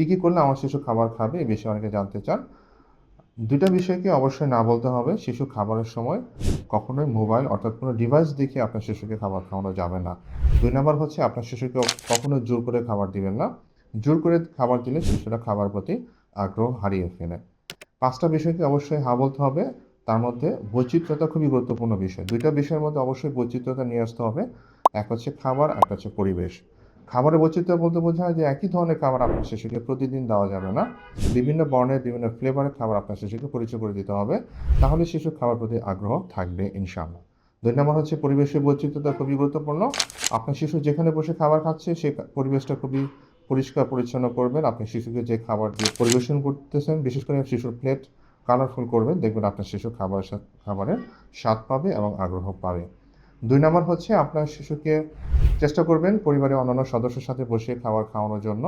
কী কী করলে আমার শিশু খাবার খাবে এই বিষয়ে অনেকে জানতে চান। দুইটা বিষয়কে অবশ্যই না বলতে হবে, শিশু খাবারের সময় কখনোই মোবাইল অর্থাৎ কোনো ডিভাইস দেখে আপনার শিশুকে খাবার খাওয়ানো যাবে না। দুই নম্বর হচ্ছে আপনার শিশুকে কখনো জোর করে খাবার দিবেন না। জোর করে খাবার দিলে শিশুরা খাবার প্রতি আগ্রহ হারিয়ে ফেলে। পাঁচটা বিষয়কে অবশ্যই হা বলতে হবে, তার মধ্যে বৈচিত্র্যতা খুবই গুরুত্বপূর্ণ বিষয়। দুইটা বিষয়ের মধ্যে অবশ্যই বৈচিত্র্যতা নিয়ে আসতে হবে। এক হচ্ছে খাবার এক হচ্ছে পরিবেশ। খাবারের বৈচিত্র্য বলতে বোঝায় যে একই ধরনের খাবার আপনার শিশুকে প্রতিদিন দেওয়া যাবে না। বিভিন্ন বর্ণের, বিভিন্ন ফ্লেভারের খাবার আপনার শিশুকে পরিচয় করে দিতে হবে। তাহলে শিশু খাবার প্রতি আগ্রহ থাকবে ইনশাআল্লাহ। দুই নম্বর হচ্ছে পরিবেশের বৈচিত্র্যতা খুবই গুরুত্বপূর্ণ। আপনার শিশু যেখানে বসে খাবার খাচ্ছে সেই পরিবেশটা খুবই পরিষ্কার, পরিচ্ছন্ন করবেন। আপনি শিশুকে যে খাবার দিয়ে পরিবেশন করতেছেন, বিশেষ করে শিশুর প্লেট কালারফুল করবেন, দেখবেন আপনার শিশু খাবার খাবারের স্বাদ পাবে এবং আগ্রহ পাবে। দুই নম্বর হচ্ছে আপনার শিশুকে চেষ্টা করবেন পরিবারের অন্যান্য সদস্যের সাথে বসে খাবার খাওয়ানোর জন্য।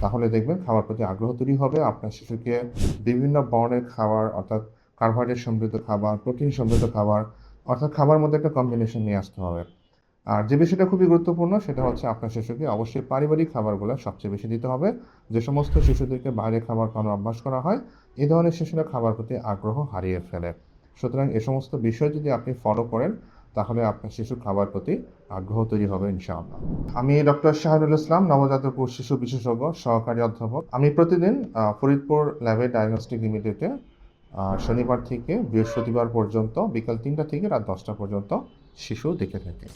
তাহলে দেখবেন খাবার প্রতি আগ্রহ তৈরি হবে। আপনার শিশুকে বিভিন্ন বর্ণের খাবার, অর্থাৎ কার্বোহাইড্রেট সমৃদ্ধ খাবার, প্রোটিন সমৃদ্ধ খাবার, অর্থাৎ খাবার মধ্যে একটা কম্বিনেশন নিয়ে আসতে হবে। আর যে বিষয়টা খুবই গুরুত্বপূর্ণ, সেটা হচ্ছে আপনার শিশুকে অবশ্যই পারিবারিক খাবারগুলো সবচেয়ে বেশি দিতে হবে। যে সমস্ত শিশুদেরকে বাইরে খাবার খাওয়ানোর অভ্যাস করা হয় এই ধরনের শিশুরা খাবার প্রতি আগ্রহ হারিয়ে ফেলে। সুতরাং এ সমস্ত বিষয় যদি আপনি ফলো করেন তাহলে আপনার শিশু খাবার প্রতি আগ্রহ তৈরি হবে, ইনশাআল্লাহ। আমি ডক্টর শাহরুল ইসলাম, নবজাতক ও শিশু বিশেষজ্ঞ, সহকারী অধ্যাপক। আমি প্রতিদিন ফরিদপুর ল্যাবে ডায়াগনস্টিক লিমিটেডে শনিবার থেকে বৃহস্পতিবার পর্যন্ত, বিকাল তিনটা থেকে রাত দশটা পর্যন্ত শিশু দেখে থাকি।